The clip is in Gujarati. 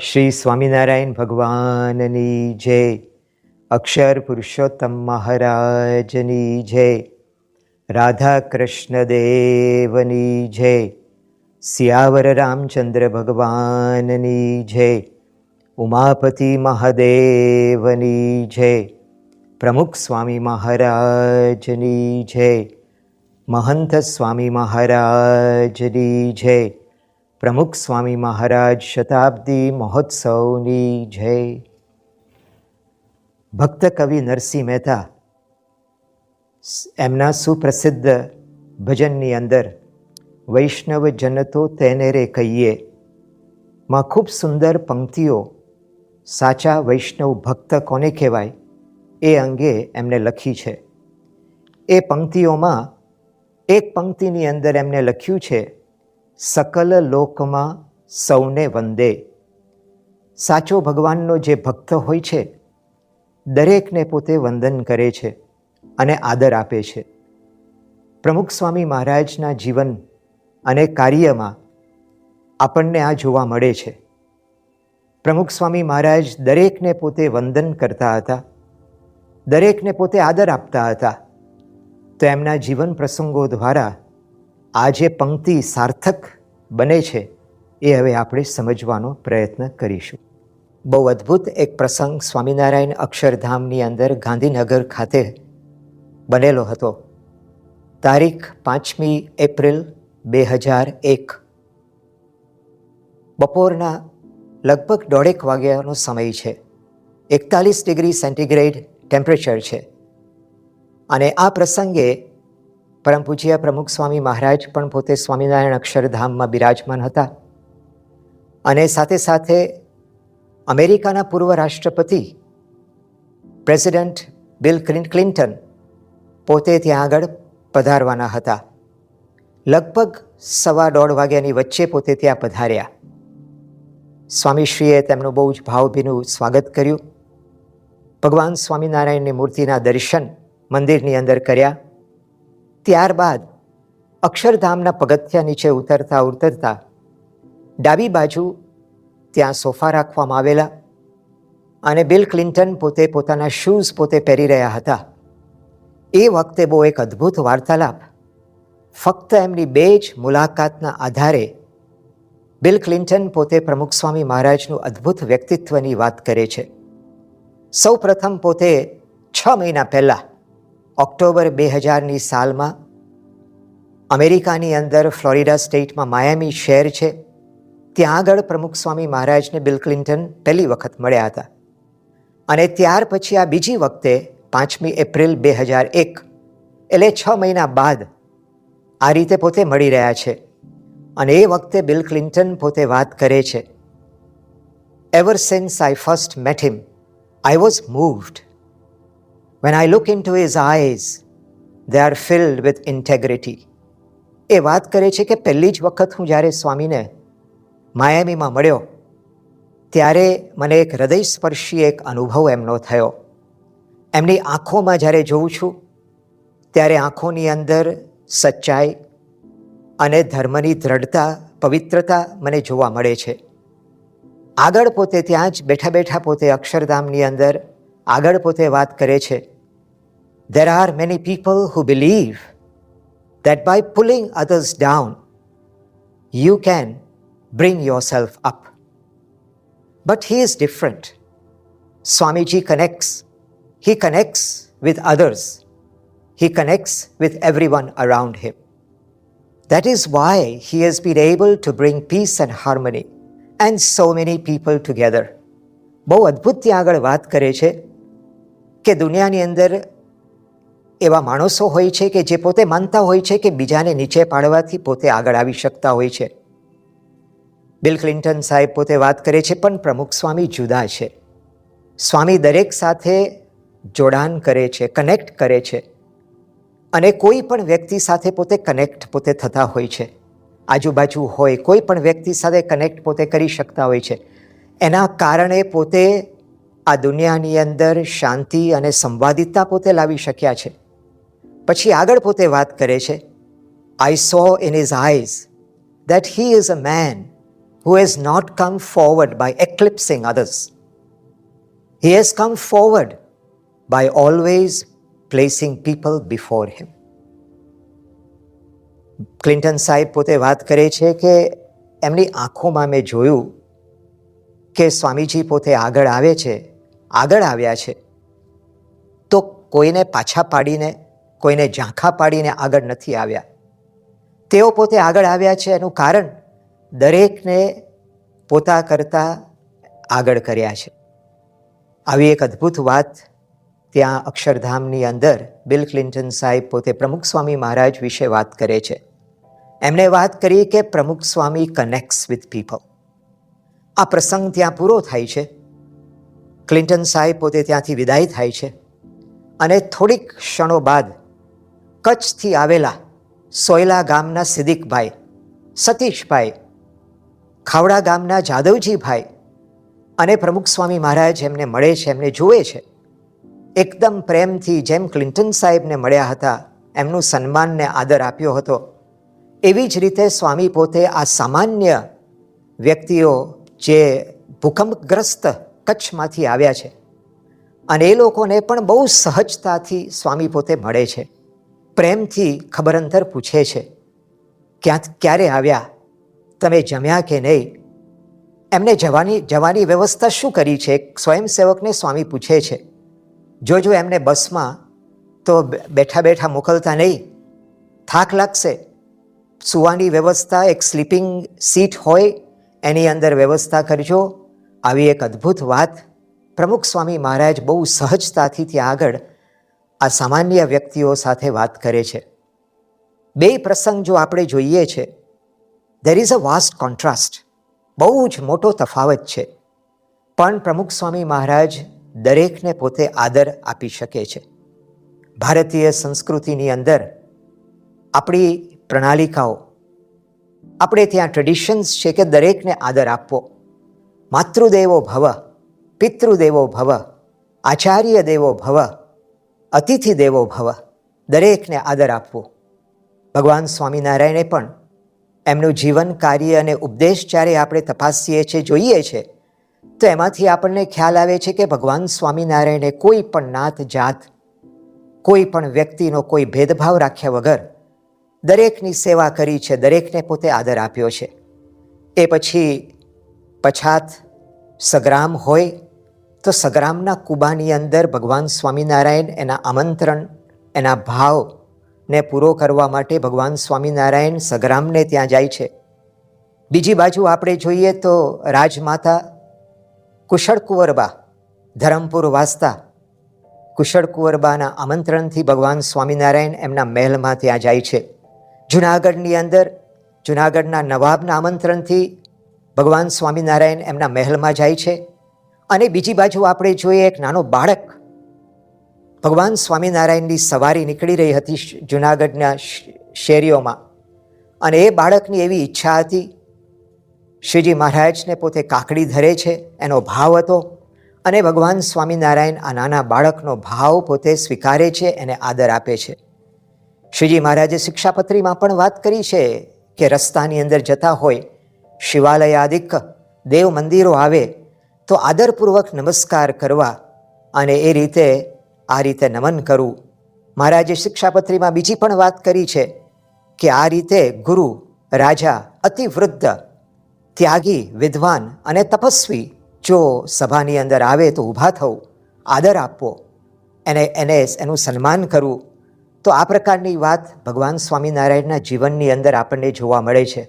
શ્રી સ્વામિનારાયણ ભગવાનની જય. અક્ષર પુરુષોત્તમ મહારાજની જય. રાધા કૃષ્ણ દેવની જય. સિયાવર રામચંદ્ર ભગવાનની જય. ઉમાપતિ મહાદેવની જય. પ્રમુખ સ્વામી મહારાજની જય. મહંત સ્વામી મહારાજની જય. પ્રમુખ સ્વામી મહારાજ શતાબ્દી મહોત્સવની જય. ભક્ત કવિ નરસિંહ મહેતા એમના સુપ્રસિદ્ધ ભજનની અંદર વૈષ્ણવ જન તો તેને રે કહીએ. માં ખૂબ સુંદર પંક્તિઓ સાચા વૈષ્ણવ ભક્ત કોને કહેવાય એ અંગે એમને લખી છે. એ પંક્તિઓમાં એક પંક્તિની અંદર એમને લખ્યું છે સકલ લોકમાં સૌને વંદે. સાચો ભગવાનનો જે ભક્ત હોય છે, દરેકને પોતે વંદન કરે છે અને આદર આપે છે. પ્રમુખ સ્વામી મહારાજના જીવન અને કાર્યમાં આપણને આ જોવા મળે છે. પ્રમુખ સ્વામી મહારાજ દરેકને પોતે વંદન કરતા હતા, દરેકને પોતે આદર આપતા હતા. તો એમના જીવન પ્રસંગો દ્વારા આ જે પંક્તિ સાર્થક બને છે, એ હવે આપણે સમજવાનો પ્રયત્ન કરીશું. બહુ અદ્ભુત એક પ્રસંગ સ્વામિનારાયણ અક્ષરધામની અંદર ગાંધીનગર ખાતે બનેલો હતો. તારીખ પાંચમી એપ્રિલ બે હજાર એક. બપોરના લગભગ દોઢેક વાગ્યાનો સમય છે. એકતાલીસ ડિગ્રી સેન્ટીગ્રેડ ટેમ્પરેચર છે. અને આ પ્રસંગે પરમ પૂજ્ય પ્રમુખ સ્વામી મહારાજ પણ પોતે સ્વામિનારાયણ અક્ષરધામમાં બિરાજમાન હતા. અને સાથે સાથે અમેરિકાના પૂર્વ રાષ્ટ્રપતિ પ્રેસિડેન્ટ બિલ ક્લિન્ટન પોતે ત્યાં આગળ પધારવાના હતા. લગભગ સવા દોઢ વાગ્યાની વચ્ચે પોતે ત્યાં પધાર્યા. સ્વામીશ્રીએ તેમનું બહુ જ ભાવભીનું સ્વાગત કર્યું. ભગવાન સ્વામિનારાયણની મૂર્તિના દર્શન મંદિરની અંદર કર્યા. ત્યારબાદ અક્ષરધામના પગથિયા નીચે ઉતરતા ઉતરતા ડાબી બાજુ ત્યાં સોફા રાખવામાં આવેલા અને બિલ ક્લિન્ટન પોતે પોતાના શૂઝ પોતે પહેરી રહ્યા હતા. એ વખતે બહુ એક અદ્ભુત વાર્તાલાપ. ફક્ત એમની બે જ મુલાકાતના આધારે બિલ ક્લિન્ટન પોતે પ્રમુખ સ્વામી મહારાજનું અદ્ભુત વ્યક્તિત્વની વાત કરે છે. સૌ પ્રથમ પોતે છ મહિના પહેલાં ઓક્ટોબર બે હજારની સાલમાં અમેરિકાની અંદર ફ્લોરિડા સ્ટેટમાં માયામી શહેર છે. ત્યાં આગળ પ્રમુખ સ્વામી મહારાજને બિલ ક્લિન્ટન પહેલી વખત મળ્યા હતા. અને ત્યાર પછી આ બીજી વખતે પાંચમી એપ્રિલ બે હજાર એક, એટલે છ મહિના બાદ આ રીતે પોતે મળી રહ્યા છે અને એ વખતે બિલ ક્લિન્ટન પોતે વાત કરે છે. Ever since I first met him I was moved When I look into his eyes, they are filled with integrity. એ વાત કરે છે કે પહેલી જ વખત હું જ્યારે સ્વામીને માયામીમાં મળ્યો ત્યારે મને એક હૃદયસ્પર્શી એક અનુભવ એમનો થયો. એમની આંખોમાં જ્યારે જોઉં છું ત્યારે આંખોની અંદર સચ્ચાઈ અને ધર્મની દ્રઢતા પવિત્રતા મને જોવા મળે છે. આગળ પોતે ત્યાં જ બેઠા બેઠા પોતે અક્ષરધામની અંદર આગળ પોતે વાત કરે છે. There are many people who believe that by pulling others down, you can bring yourself up. But he is different. Swamiji connects. He connects with others. He connects with everyone around him. That is why he has been able to bring peace and harmony and so many people together. બહુ અદ્ભુત ત્યાં આગળ વાત કરે છે કે દુનિયાની અંદર એવા માણસો હોય છે કે જે પોતે માનતા હોય છે કે બીજાને નીચે પાડવાથી પોતે આગળ આવી શકતા હોય છે. બિલ ક્લિન્ટન સાહેબ પોતે વાત કરે છે, પણ પ્રમુખ સ્વામી જુદા છે. સ્વામી દરેક સાથે જોડાણ કરે છે કનેક્ટ કરે છે. અને કોઈ પણ વ્યક્તિ સાથે પોતે કનેક્ટ પોતે થતા હોય છે. આજુબાજુ હોય, કોઈ પણ વ્યક્તિ સાથે કનેક્ટ પોતે કરી શકતા હોય છે. એના કારણે પોતે આ દુનિયાની અંદર શાંતિ અને સંવાદિતા પોતે લાવી શક્યા છે. પછી આગળ પોતે વાત કરે છે I saw in his eyes that he is a man who has not come forward by eclipsing others. He has come forward by always placing people before him. Clinton સાહેબ પોતે વાત કરે છે કે એમની આંખોમાં મેં જોયું કે સ્વામીજી પોતે આગળ આવે છે આગળ આવ્યા છે તો કોઈને પાછા પાડીને કોઈને ઝાંખા પાડીને આગળ નથી આવ્યા. તેઓ પોતે આગળ આવ્યા છે એનું કારણ દરેકને પોતા કરતાં આગળ કર્યા છે. આવી એક અદ્ભુત વાત ત્યાં અક્ષરધામની અંદર બિલ ક્લિન્ટન સાહેબ પોતે પ્રમુખ સ્વામી મહારાજ વિશે વાત કરે છે. એમણે વાત કરી કે પ્રમુખ સ્વામી કનેક્ટ્સ વિથ પીપલ આ પ્રસંગ ત્યાં પૂરો થાય છે. ક્લિન્ટન સાહેબ પોતે ત્યાંથી વિદાય થાય છે. અને થોડીક ક્ષણો બાદ કચ્છથી આવેલા સોયલા ગામના સિદ્દીકભાઈ, સતીશભાઈ, ખાવડા ગામના જાદવજીભાઈ અને પ્રમુખ સ્વામી મહારાજ એમને મળે છે, એમને જુએ છે. એકદમ પ્રેમથી જેમ ક્લિન્ટન સાહેબને મળ્યા હતા, એમનું સન્માનને આદર આપ્યો હતો. એવી જ રીતે સ્વામી પોતે આ સામાન્ય વ્યક્તિઓ જે ભૂકંપગ્રસ્ત કચ્છમાંથી આવ્યા છે અને એ લોકોને પણ બહુ સહજતાથી સ્વામી પોતે મળે છે. પ્રેમથી ખબર અંતર પૂછે છે, ક્યાં ક્યારે આવ્યા? તમે જમ્યા કે નહીં? એમને જવાની જવાની વ્યવસ્થા શું કરી છે? સ્વયંસેવકને સ્વામી પૂછે છે જોજો એમને બસમાં તો બેઠા બેઠા મોકલતા નહીં? થાક લાગશે? સુવાની વ્યવસ્થા, એક સ્લીપિંગ સીટ હોય, એની અંદર વ્યવસ્થા કરજો. આવી એક અદ્ભુત વાત. પ્રમુખ સ્વામી મહારાજ બહુ સહજતાથી ત્યાં આગળ આ સામાન્ય વ્યક્તિઓ સાથે વાત કરે છે. બે પ્રસંગ જો આપણે જોઈએ છે there is a vast contrast બહુ જ મોટો તફાવત છે. પણ પ્રમુખ સ્વામી મહારાજ દરેકને પોતે આદર આપી શકે છે. ભારતીય સંસ્કૃતિની અંદર આપણી પ્રણાલિકાઓ, આપણે ત્યાં ટ્રેડિશન્સ છે કે દરેકને આદર આપવો. માતૃદેવો ભવ, પિતૃદેવો ભવ આચાર્ય દેવો ભવ અતિથિ દેવો ભવ, દરેકને આદર આપવો. ભગવાન સ્વામિનારાયણે પણ એમનું જીવન, કાર્ય અને ઉપદેશ જ્યારે આપણે તપાસીએ છીએ, જોઈએ છે તો એમાંથી આપણને ખ્યાલ આવે છે કે ભગવાન સ્વામિનારાયણે કોઈ પણ નાત, જાત, કોઈ પણ વ્યક્તિનો કોઈ ભેદભાવ રાખ્યા વગર દરેકની સેવા કરી છે, દરેકને પોતે આદર આપ્યો છે. એ પછી પછાત સગ્રામ હોય તો સગરામના કુબાની અંદર ભગવાન સ્વામિનારાયણ એના આમંત્રણ, એના ભાવને પૂરો કરવા માટે ભગવાન સ્વામિનારાયણ સગ્રામને ત્યાં જાય છે. બીજી બાજુ આપણે જોઈએ તો રાજમાતા કુશળ કુંવરબા ધરમપુર વાસતા કુશળ કુંવરબાના આમંત્રણથી ભગવાન સ્વામિનારાયણ એમના મહેલમાં ત્યાં જાય છે. જુનાગઢની અંદર, જુનાગઢના નવાબના આમંત્રણથી ભગવાન સ્વામિનારાયણ એમના મહેલમાં જાય છે. અને બીજી બાજુ આપણે જોઈએ એક નાનો બાળક. ભગવાન સ્વામિનારાયણની સવારી નીકળી રહી હતી જુનાગઢના શેરીઓમાં. અને એ બાળકની એવી ઈચ્છા હતી, શ્રીજી મહારાજને પોતે કાકડી ધરે છે, એનો ભાવ હતો. અને ભગવાન સ્વામિનારાયણ આ નાના બાળકનો ભાવ પોતે સ્વીકારે છે, એને આદર આપે છે. શ્રીજી મહારાજે શિક્ષાપત્રીમાં પણ વાત કરી છે કે રસ્તાની અંદર જતા હોય, શિવાલયાદિક દેવ મંદિરો આવે તો આદરપૂર્વક નમસ્કાર કરવા અને એ રીતે આ રીતે નમન કરવું મહારાજે શિક્ષાપત્રીમાં બીજી પણ વાત કરી છે કે આ રીતે ગુરુ, રાજા, અતિવૃદ્ધ, ત્યાગી, વિદ્વાન અને તપસ્વી જો સભાની અંદર આવે તો ઊભા થવું, આદર આપવો, એને એને એનું સન્માન કરવું, તો આ પ્રકારની વાત ભગવાન સ્વામિનારાયણના જીવનની અંદર આપણને જોવા મળે છે.